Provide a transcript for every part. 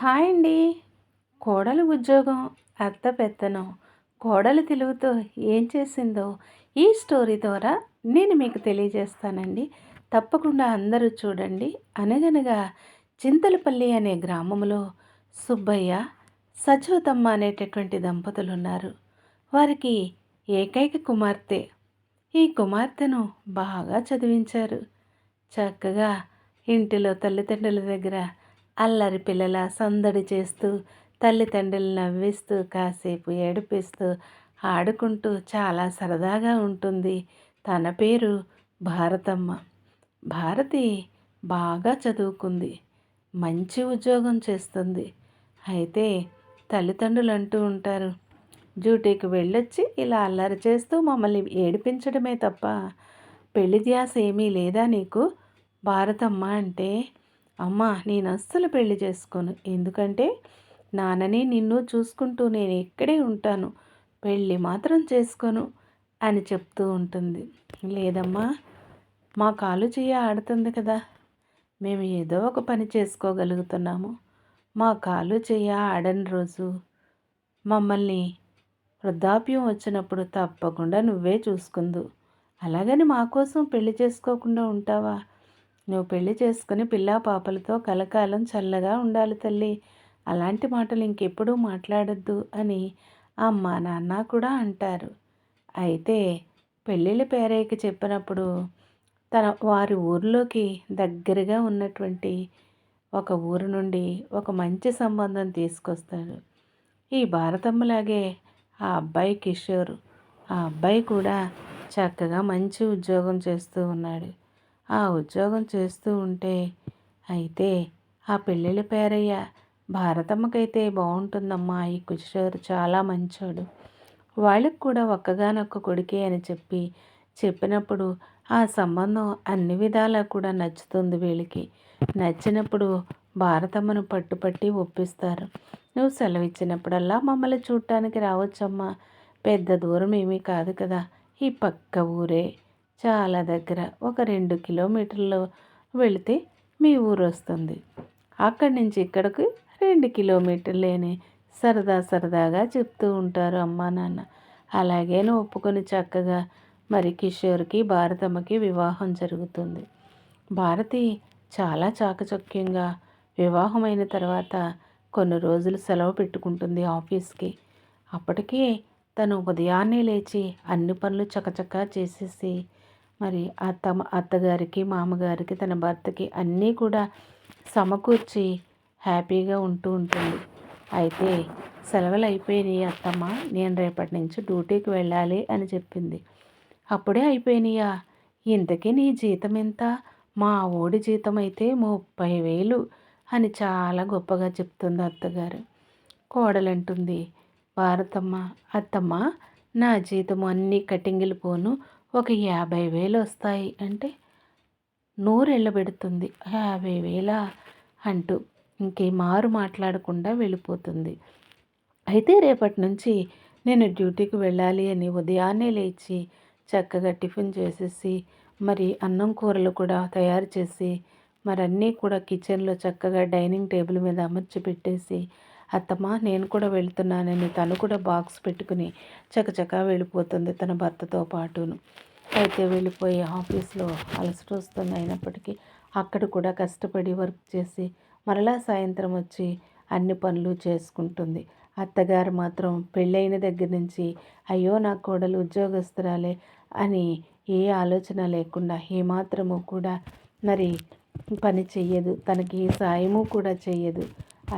Hi అండి. కోడలు ఉద్యోగం అత్త పెత్తనం. కోడలు తెలుగుతో ఏం చేసిందో ఈ స్టోరీ ద్వారా నేను మీకు తెలియజేస్తానండి. తప్పకుండా అందరూ చూడండి. అనగనగా చింతలపల్లి అనే గ్రామంలో సుబ్బయ్య సచివతమ్మ అనేటటువంటి దంపతులు ఉన్నారు వారికి ఏకైక కుమార్తె. ఈ కుమార్తెను బాగా చదివించారు. చక్కగా ఇంటిలో తల్లిదండ్రుల దగ్గర అల్లరి పిల్లల సందడి చేస్తూ తల్లిదండ్రులు నవ్విస్తూ కాసేపు ఏడిపిస్తూ ఆడుకుంటూ చాలా సరదాగా ఉంటుంది. తన పేరు భారతమ్మ. భారతి బాగా చదువుకుంది. మంచి ఉద్యోగం చేస్తుంది. అయితే తల్లిదండ్రులు అంటూ ఉంటారు డ్యూటీకి వెళ్ళొచ్చి ఇలా అల్లరి చేస్తూ మమ్మల్ని ఏడిపించడమే తప్ప పెళ్ళి ధ్యాస ఏమీ లేదా నీకు? భారతమ్మ అంటే అమ్మ నేను అస్సలు పెళ్ళి చేసుకోను. ఎందుకంటే నాన్నని నిన్ను చూసుకుంటూ నేను ఇక్కడే ఉంటాను. పెళ్ళి మాత్రం చేసుకోను అని చెప్తూ ఉంటుంది. లేదమ్మా మా కాలు చెయ్యి ఆడుతుంది కదా. మేము ఏదో ఒక పని చేసుకోగలుగుతున్నాము. మా కాలు చెయ్య ఆడని రోజు మమ్మల్ని వృద్ధాప్యం వచ్చినప్పుడు తప్పకుండా నువ్వే చూసుకుందు. అలాగని మా కోసం పెళ్ళి చేసుకోకుండా ఉంటావా? నువ్వు పెళ్ళి చేసుకుని పిల్లా పాపలతో కలకాలం చల్లగా ఉండాలి తల్లి. అలాంటి మాటలు ఇంకెప్పుడూ మాట్లాడద్దు అని అమ్మ నాన్న కూడా అంటారు. అయితే పెళ్ళిళ్ళ పేరైకి చెప్పినప్పుడు తన వారి ఊరిలోకి దగ్గరగా ఉన్నటువంటి ఒక ఊరు నుండి ఒక మంచి సంబంధం తీసుకొస్తాడు. ఈ భారతమ్మలాగే ఆ అబ్బాయి కిషోర్. ఆ అబ్బాయి కూడా చక్కగా మంచి ఉద్యోగం చేస్తూ ఉన్నాడు. ఆ ఉద్యోగం చేస్తూ ఉంటే అయితే ఆ పెళ్ళిళ్ళ పేరయ్య భారతమ్మకైతే బాగుంటుందమ్మా ఈ కిషోర్ చాలా మంచోడు. వాళ్ళకి కూడా ఒక్కగానొక్క కొడుకే అని చెప్పి చెప్పినప్పుడు ఆ సంబంధం అన్ని విధాలా కూడా నచ్చుతుంది వీళ్ళకి. నచ్చినప్పుడు భారతమ్మను పట్టుపట్టి ఒప్పిస్తారు. నువ్వు సెలవు ఇచ్చినప్పుడల్లా మమ్మల్ని చూడటానికి రావచ్చమ్మా. పెద్ద దూరం ఏమీ కాదు కదా ఈ పక్క ఊరే. చాలా దగ్గర ఒక రెండు కిలోమీటర్లు వెళితే మీ ఊరు వస్తుంది. అక్కడి నుంచి ఇక్కడికి రెండు కిలోమీటర్లేని సరదా సరదాగా చెప్తూ ఉంటారు అమ్మా నాన్న. అలాగే ఒప్పుకొని చక్కగా మరి కిషోర్కి భారతమ్మకి వివాహం జరుగుతుంది. భారతి చాలా చాకచక్యంగా వివాహమైన తర్వాత కొన్ని రోజులు సెలవు పెట్టుకుంటుంది ఆఫీస్కి. అప్పటికే తను ఉదయాన్నే లేచి అన్ని పనులు చకచకా చేసేసి మరి అత్త అత్తగారికి మామగారికి తన భర్తకి అన్నీ కూడా సమకూర్చి హ్యాపీగా ఉంటూ ఉంటుంది. అయితే సెలవులు అయిపోయినాయి అత్తమ్మ నేను రేపటి నుంచి డ్యూటీకి వెళ్ళాలి అని చెప్పింది. అప్పుడే అయిపోయినాయా ఇంతకీ నీ జీతం ఎంత? మా ఓడి జీతం అయితే ముప్పై వేలు అని చాలా గొప్పగా చెప్తుంది అత్తగారు. కోడలంటుంది. భారతమ్మ అత్తమ్మ నా జీతం అన్ని కటింగిలు పోను. ఒక యాభై వేలు వస్తాయి అంటే నూరెళ్ళబెడుతుంది. యాభై వేల అంటూ ఇంకే మారు మాట్లాడకుండా వెళ్ళిపోతుంది. అయితే రేపటి నుంచి నేను డ్యూటీకి వెళ్ళాలి అని ఉదయాన్నే లేచి చక్కగా టిఫిన్ చేసేసి మరి అన్నం కూరలు కూడా తయారు చేసి మరి అన్నీ కూడా కిచెన్లో చక్కగా డైనింగ్ టేబుల్ మీద అమర్చి పెట్టేసి అత్తమ్మ నేను కూడా వెళ్తున్నానని తను కూడా బాక్స్ పెట్టుకుని చకచకా వెళ్ళిపోతుంది తన భర్తతో పాటును. అయితే వెళ్ళిపోయి ఆఫీస్లో అలసట వస్తుంది అయినప్పటికీ అక్కడ కూడా కష్టపడి వర్క్ చేసి మరలా సాయంత్రం వచ్చి అన్ని పనులు చేసుకుంటుంది. అత్తగారు మాత్రం పెళ్ళైన దగ్గర నుంచి అయ్యో నా కోడలు ఉద్యోగస్తురాలే అని ఏ ఆలోచన లేకుండా ఏమాత్రము కూడా మరి పని చెయ్యదు తనకి సాయము కూడా చెయ్యదు.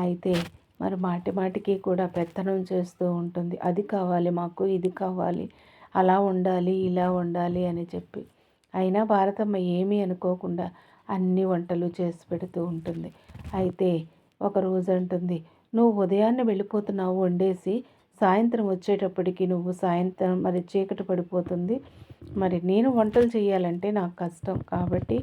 అయితే మరి మాటి మాటికి కూడా పెత్తనం చేస్తూ ఉంటుంది. అది కావాలి మాకు ఇది కావాలి అలా ఉండాలి ఇలా ఉండాలి అని చెప్పి. అయినా భారతమ్మ ఏమీ అనుకోకుండా అన్ని వంటలు చేసి పెడుతూ ఉంటుంది. అయితే ఒక రోజు అంటుంది నువ్వు ఉదయాన్నే వెళ్ళిపోతున్నావు వండేసి సాయంత్రం వచ్చేటప్పటికి నువ్వు సాయంత్రం మరి చీకటి పడిపోతుంది. మరి నేను వంటలు చేయాలంటే నాకు కష్టం కాబట్టి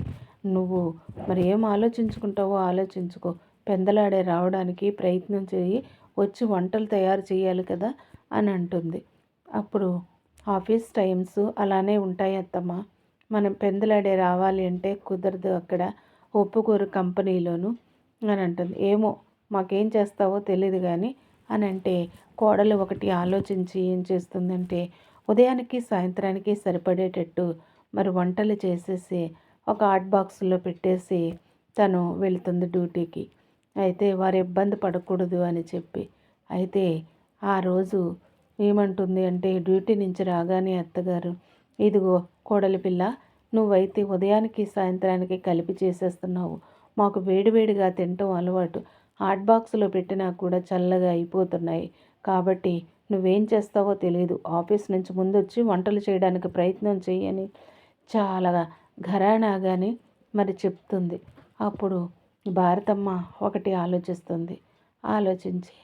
నువ్వు మరి ఏం ఆలోచించుకుంటావో ఆలోచించుకో. పెందలాడే రావడానికి ప్రయత్నం చేయి వచ్చి వంటలు తయారు చేయాలి కదా అని అంటుంది. అప్పుడు ఆఫీస్ టైమ్స్ అలానే ఉంటాయి అత్తమ్మ. మనం పెందలాడే రావాలి అంటే కుదరదు అక్కడ ఒప్పుకోరు కంపెనీలోను అని అంటుంది. ఏమో మాకేం చేస్తావో తెలియదు కానీ అని అంటే కోడలు ఒకటి ఆలోచించి ఏం చేస్తుందంటే ఉదయానికి సాయంత్రానికి సరిపడేటట్టు మరి వంటలు చేసేసి ఒక హాట్ బాక్స్లో పెట్టేసి తను వెళ్తుంది డ్యూటీకి. అయితే వారు ఇబ్బంది పడకూడదు అని చెప్పి. అయితే ఆ రోజు ఏమంటుంది అంటే డ్యూటీ నుంచి రాగానే అత్తగారు ఇదిగో కోడలి పిల్ల నువ్వైతే ఉదయానికి సాయంత్రానికి కలిపి చేసేస్తున్నావు. మాకు వేడివేడిగా తినటం అలవాటు. హాట్ బాక్స్లో పెట్టినా కూడా చల్లగా అయిపోతున్నాయి. కాబట్టి నువ్వేం చేస్తావో తెలియదు ఆఫీస్ నుంచి ముందొచ్చి వంటలు చేయడానికి ప్రయత్నం చేయని చాలా ఘరానాగాని మరి చెప్తుంది. అప్పుడు భారతమ్మ ఒకటి ఆలోచిస్తుంది. ఆలోచించి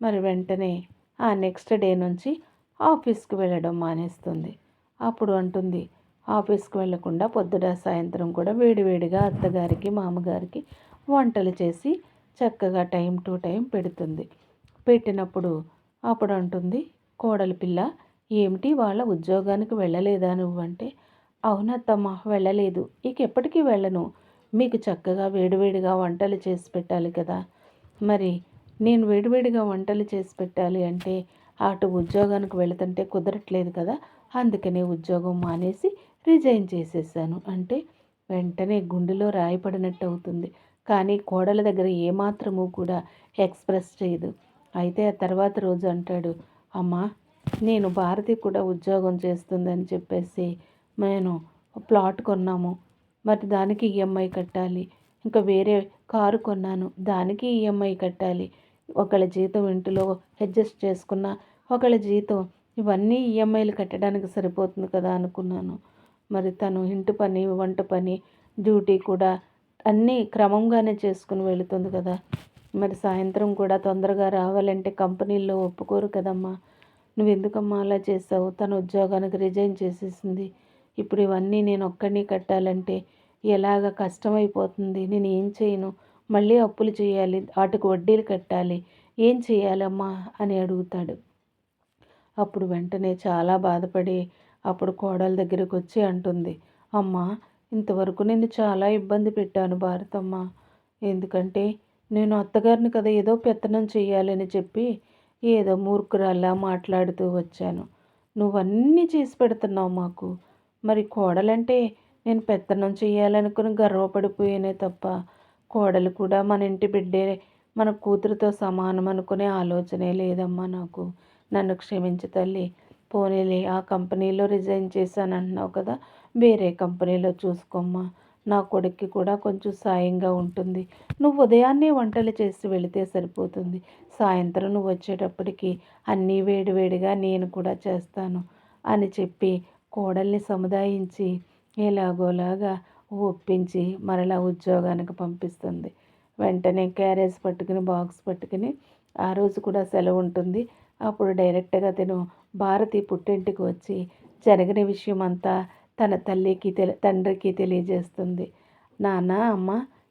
మరి వెంటనే ఆ నెక్స్ట్ డే నుంచి ఆఫీస్కి వెళ్ళడం మానేస్తుంది. అప్పుడు అంటుంది ఆఫీస్కి వెళ్ళకుండా పొద్దున సాయంత్రం కూడా వేడివేడిగా అత్తగారికి మామగారికి వంటలు చేసి చక్కగా టైం టు టైం పెడుతుంది. పెట్టినప్పుడు అప్పుడు అంటుంది కోడలి పిల్ల ఏమిటి వాళ్ళ ఉద్యోగానికి వెళ్ళలేదా నువ్వంటే? అవునత్తమ్మ వెళ్ళలేదు. ఇక ఎప్పటికీ వెళ్ళను. మీకు చక్కగా వేడివేడిగా వంటలు చేసి పెట్టాలి కదా. మరి నేను వేడివేడిగా వంటలు చేసి పెట్టాలి అంటే అటు ఉద్యోగానికి వెళుతుంటే కుదరట్లేదు కదా. అందుకనే ఉద్యోగం మానేసి రిజైన్ చేసేసాను. అంటే వెంటనే గుండెలో రాయపడినట్టు అవుతుంది. కానీ కోడల దగ్గర ఏమాత్రము కూడా ఎక్స్ప్రెస్ చేయదు. అయితే ఆ తర్వాత రోజు అంటాడు అమ్మా నేను భారతి కూడా ఉద్యోగం చేస్తుందని చెప్పేసి నేను ప్లాట్ కొన్నాము. మరి దానికి ఈఎంఐ కట్టాలి. ఇంకా వేరే కారు కొన్నాను దానికి ఈఎంఐ కట్టాలి. ఒకళ్ళ జీతం ఇంటిలో అడ్జస్ట్ చేసుకున్న ఒకళ్ళ జీతం ఇవన్నీ ఈఎంఐలు కట్టడానికి సరిపోతుంది కదా అనుకున్నాను. మరి తను ఇంటి పని వంట పని డ్యూటీ కూడా అన్నీ క్రమంగానే చేసుకుని వెళుతుంది కదా. మరి సాయంత్రం కూడా తొందరగా రావాలంటే కంపెనీల్లో ఒప్పుకోరు కదమ్మా. నువ్వు ఎందుకమ్మా అలా చేసావు? తన ఉద్యోగానికి రిజైన్ చేసేసింది. ఇప్పుడు ఇవన్నీ నేను ఒక్కడిని కట్టాలంటే ఎలాగ కష్టమైపోతుంది నేను ఏం చేయను? మళ్ళీ అప్పులు చేయాలి వాటికి వడ్డీలు కట్టాలి ఏం చేయాలమ్మా? అని అడుగుతాడు. అప్పుడు వెంటనే చాలా బాధపడి అప్పుడు కోడల దగ్గరికి వచ్చి అంటుంది అమ్మా ఇంతవరకు నేను చాలా ఇబ్బంది పెట్టాను భారతమ్మ. ఎందుకంటే నేను అత్తగారిని కదా ఏదో పెత్తనం చేయాలని చెప్పి ఏదో మూర్ఖురాల్లా మాట్లాడుతూ వచ్చాను. నువ్వన్నీ చేసి పెడుతున్నావు మాకు. మరి కోడలంటే నేను పెత్తనం చేయాలనుకుని గర్వపడిపోయానే తప్ప కోడలు కూడా మన ఇంటి బిడ్డే మన కూతురుతో సమానం అనుకునే ఆలోచనే లేదమ్మా నాకు. నన్ను క్షమించి తల్లి. పోనీలే ఆ కంపెనీలో రిజైన్ చేశాను అంటున్నావు కదా వేరే కంపెనీలో చూసుకోమ్మా. నా కొడుక్కి కూడా కొంచెం సాయంగా ఉంటుంది. నువ్వు ఉదయాన్నే వంటలు చేసి వెళితే సరిపోతుంది. సాయంత్రం నువ్వు వచ్చేటప్పటికి అన్నీ వేడివేడిగా నేను కూడా చేస్తాను అని చెప్పి కోడల్ని సముదాయించి ఎలాగోలాగా ఒప్పించి మరలా ఉద్యోగానికి పంపిస్తుంది. వెంటనే క్యారేజ్ పట్టుకుని బాక్స్ పట్టుకుని ఆ రోజు కూడా సెలవు ఉంటుంది. అప్పుడు డైరెక్ట్గా తను భారతి పుట్టింటికి వచ్చి జరిగిన విషయం అంతా తన తల్లికి తెలి తండ్రికి తెలియజేస్తుంది. నాన్న అమ్మ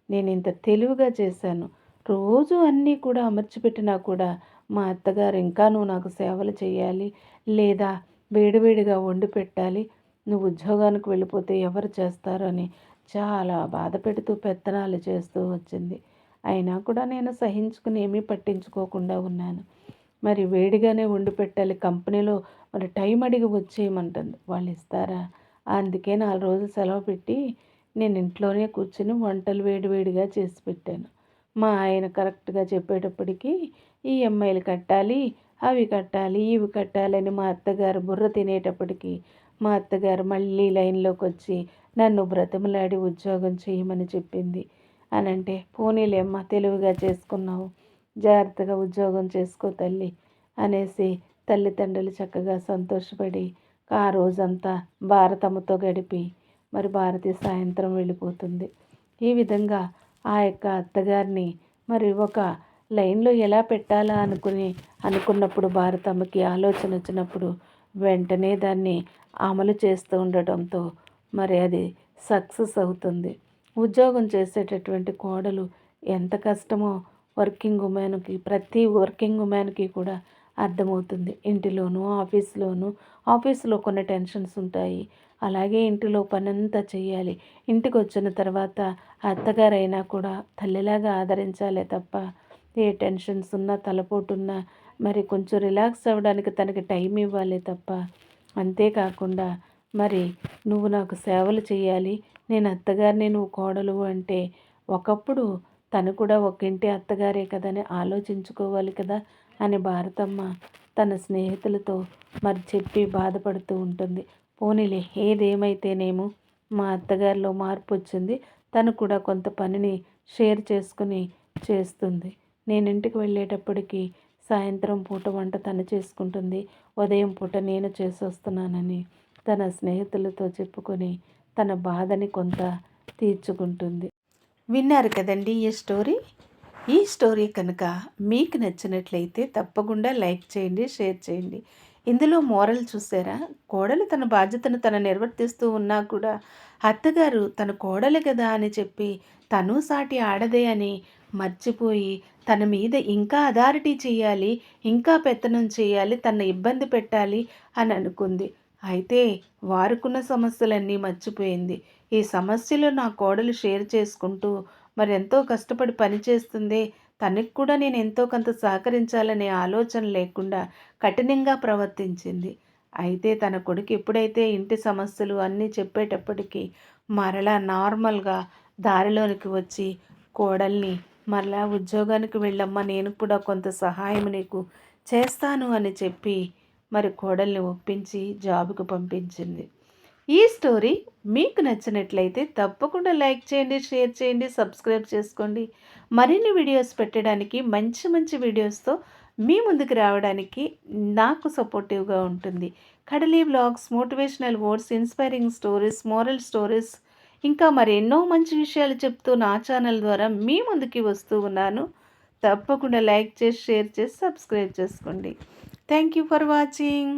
నేను ఇంత తెలివిగా చేశాను. రోజు అన్నీ కూడా అమర్చిపెట్టినా కూడా మా అత్తగారు ఇంకా నువ్వు నాకు సేవలు చేయాలి లేదా వేడివేడిగా వండి పెట్టాలి. నువ్వు ఉద్యోగానికి వెళ్ళిపోతే ఎవరు చేస్తారు అని చాలా బాధ పెడుతూ పెత్తనాలు చేస్తూ వచ్చింది. అయినా కూడా నేను సహించుకుని ఏమీ పట్టించుకోకుండా ఉన్నాను. మరి వేడిగానే వండి పెట్టాలి కంపెనీలో మరి టైం అడిగి వచ్చేయమంటుంది. వాళ్ళు ఇస్తారా? అందుకే నాలుగు రోజులు సెలవు పెట్టి నేను ఇంట్లోనే కూర్చుని వంటలు వేడివేడిగా చేసి పెట్టాను. మా ఆయన కరెక్ట్గా చెప్పేటప్పటికి ఈఎంఐలు కట్టాలి అవి కట్టాలి ఇవి కట్టాలని మా అత్తగారు బుర్ర తినేటప్పటికి మా అత్తగారు మళ్ళీ లైన్లోకి వచ్చి నన్ను బ్రతిమలాడి ఉద్యోగం చేయమని చెప్పింది. అని అంటే పోనీలేమ్మ తెలివిగా చేసుకున్నావు. జాగ్రత్తగా ఉద్యోగం చేసుకో తల్లి. అనేసి తల్లిదండ్రులు చక్కగా సంతోషపడి ఆ రోజంతా భారతమ్మతో గడిపి మరి భారతి సాయంత్రం వెళ్ళిపోతుంది. ఈ విధంగా ఆ యొక్క అత్తగారిని మరి ఒక లైన్లో ఎలా పెట్టాలా అనుకుని అనుకున్నప్పుడు భారతమ్మకి ఆలోచన వచ్చినప్పుడు వెంటనే దాన్ని అమలు చేస్తూ ఉండటంతో మరి అది సక్సెస్ అవుతుంది. ఉద్యోగం చేసేటటువంటి కోడలు ఎంత కష్టమో వర్కింగ్ ఉమెన్కి ప్రతి వర్కింగ్ ఉమెన్కి కూడా అర్థమవుతుంది. ఇంటిలోనూ ఆఫీస్లోనూ ఆఫీస్లో కొన్ని టెన్షన్స్ ఉంటాయి. అలాగే ఇంటిలో పనంతా చేయాలి ఇంటికి వచ్చిన తర్వాత అత్తగారైనా కూడా తల్లిలాగా ఆదరించాలే తప్ప ఏ టెన్షన్స్ ఉన్నా తలపోటున్నా మరి కొంచెం రిలాక్స్ అవ్వడానికి తనకి టైం ఇవ్వాలి తప్ప. అంతేకాకుండా మరి నువ్వు నాకు సేవలు చేయాలి నేను అత్తగారిని నువ్వు కోడలు అంటే ఒకప్పుడు తను కూడా ఒక ఇంటి అత్తగారే కదని ఆలోచించుకోవాలి కదా అని భారతమ్మ తన స్నేహితులతో మరి చెప్పి బాధపడుతూ ఉంటుంది. పోనీలే ఏదేమైతేనేమో మా అత్తగారిలో మార్పు వచ్చింది. తను కూడా కొంత పనిని షేర్ చేసుకుని చేస్తుంది. నేను ఇంటికి వెళ్ళేటప్పటికి సాయంత్రం పూట వంట తను చేసుకుంటుంది. ఉదయం పూట నేను చేసొస్తున్నానని తన స్నేహితులతో చెప్పుకొని తన బాధని కొంత తీర్చుకుంటుంది. విన్నారు కదండి ఈ స్టోరీ? ఈ స్టోరీ కనుక మీకు నచ్చినట్లయితే తప్పకుండా లైక్ చేయండి షేర్ చేయండి. ఇందులో మోరల్ చూసారా? కోడలు తన బాధ్యతను తను నిర్వర్తిస్తూ ఉన్నా కూడా అత్తగారు తన కోడలు కదా అని చెప్పి తను సాటి ఆడదే అని మర్చిపోయి తన మీద ఇంకా అథారిటీ చేయాలి ఇంకా పెత్తనం చేయాలి తన ఇబ్బంది పెట్టాలి అని అనుకుంది. అయితే వారుకున్న సమస్యలన్నీ మర్చిపోయింది. ఈ సమస్యలు నా కోడలు షేర్ చేసుకుంటూ మరి ఎంతో కష్టపడి పనిచేస్తుంది తనకి కూడా నేను ఎంతో కొంత సహకరించాలనే ఆలోచన లేకుండా కఠినంగా ప్రవర్తించింది. అయితే తన కొడుకు ఎప్పుడైతే ఇంటి సమస్యలు అన్నీ చెప్పేటప్పటికీ మరలా నార్మల్గా దారిలోనికి వచ్చి కోడల్ని మరలా ఉద్యోగానికి వెళ్ళమ్మా నేను కూడా కొంత సహాయం నీకు చేస్తాను అని చెప్పి మరి కోడల్ని ఒప్పించి జాబ్కు పంపించింది. ఈ స్టోరీ మీకు నచ్చినట్లయితే తప్పకుండా లైక్ చేయండి షేర్ చేయండి సబ్స్క్రైబ్ చేసుకోండి. మరిన్ని వీడియోస్ పెట్టడానికి మంచి మంచి వీడియోస్తో మీ ముందుకు రావడానికి నాకు సపోర్టివ్గా ఉంటుంది. Kadali blogs motivational words inspiring stories moral stories ఇంకా మరెన్నో మంచి విషయాలు చెప్తూ నా ఛానల్ ద్వారా మీ ముందుకి వస్తూ ఉన్నాను. తప్పకుండా లైక్ చేసి షేర్ చేసి సబ్స్క్రైబ్ చేసుకోండి. Thank you for watching.